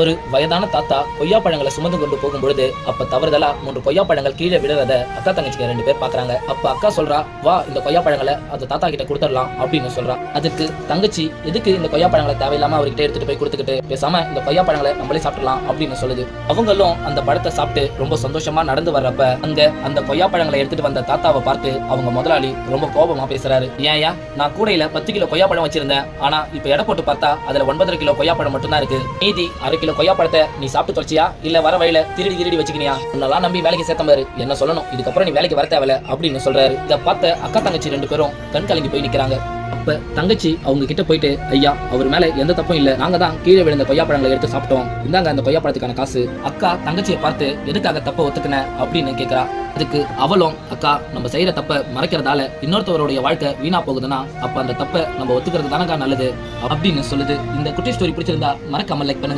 ஒரு வயதான தாத்தா கொய்யா பழங்களை சுமந்து கொண்டு போகும் பொழுது அப்ப தவறுதலா மூன்று கொய்யா பழங்கள் கீழே விழுறத அக்கா தங்கச்சிங்க ரெண்டு பேர் பாக்குறாங்க. அப்ப அக்கா சொல்றா வா இந்த கொய்யா பழங்களை அந்த தாத்தா கிட்ட கொடுத்துடலாம் அப்படின்னு சொல்றா. அதுக்கு தங்கச்சி எதுக்கு இந்த கொய்யா பழங்களை தேவையில்லாம அவர்கிட்ட எடுத்துட்டு போய் கொடுத்துக்கிட்டு பேசாம இந்த கொய்யா பழங்களை நம்மளே சாப்பிடலாம் அப்படின்னு சொல்லுது. அவங்களும் அந்த பழத்தை சாப்பிட்டு ரொம்ப சந்தோஷமா நடந்து வர்றப்ப அங்க அந்த கொய்யா பழங்களை எடுத்துட்டு வந்த தாத்தாவை பார்த்து அவங்க முதலாளி ரொம்ப கோபமா பேசுறாரு. ஏன்யா நான் கூடையில பத்து கிலோ கொய்யா பழம் வச்சிருந்தேன். ஆனா இப்ப எடை போட்டு பார்த்தா அதுல ஒன்பதரை கிலோ கொய்யா பழம் மட்டும்தான் இருக்கு. மீதி அரை கிலோ கொய்யா பழத்தை நீ சாப்பிட்டு தொலைச்சியா? இல்ல வர வழியில திருடி திருடி வச்சுக்கினியா? உன்னெல்லாம் நம்பி வேலைக்கு சேர்த்தாரு என்ன சொல்லணும்? இதுக்கப்புறம் நீ வேலைக்கு வர தேவையில்ல அப்படின்னு சொல்றாரு. இதை பார்த்த அக்கா தங்கச்சி ரெண்டு பேரும் கண் கலங்கி போய் நிக்கிறாங்க. அப்ப தங்கச்சி அவங்க கிட்ட போயிட்டு ஐயா அவர் மேல எந்த தப்பும் இல்ல. நாங்க தான் கீழே விழுந்த கொய்யா பழங்களை எடுத்து சாப்பிட்டோம். இந்தாங்க அந்த கொய்யா பழத்துக்கான காசு. அக்கா தங்கச்சியை பார்த்து எதுக்காக தப்ப ஒத்துக்கின? அப்படின்னு கேக்குறா. அதுக்கு அவளும் அக்கா நம்ம செய்யற தப்ப மறைக்கிறதால இன்னொருத்தவருடைய வாழ்க்கை வீணா போகுதுன்னா அப்ப அந்த தப்ப நம்ம ஒத்துக்கிறது தானக்கா நல்லது? அப்படின்னு சொல்லுது. இந்த குட்டி ஸ்டோரி பிடிச்சிருந்தா மறக்காம லைக் பண்ணுங்க.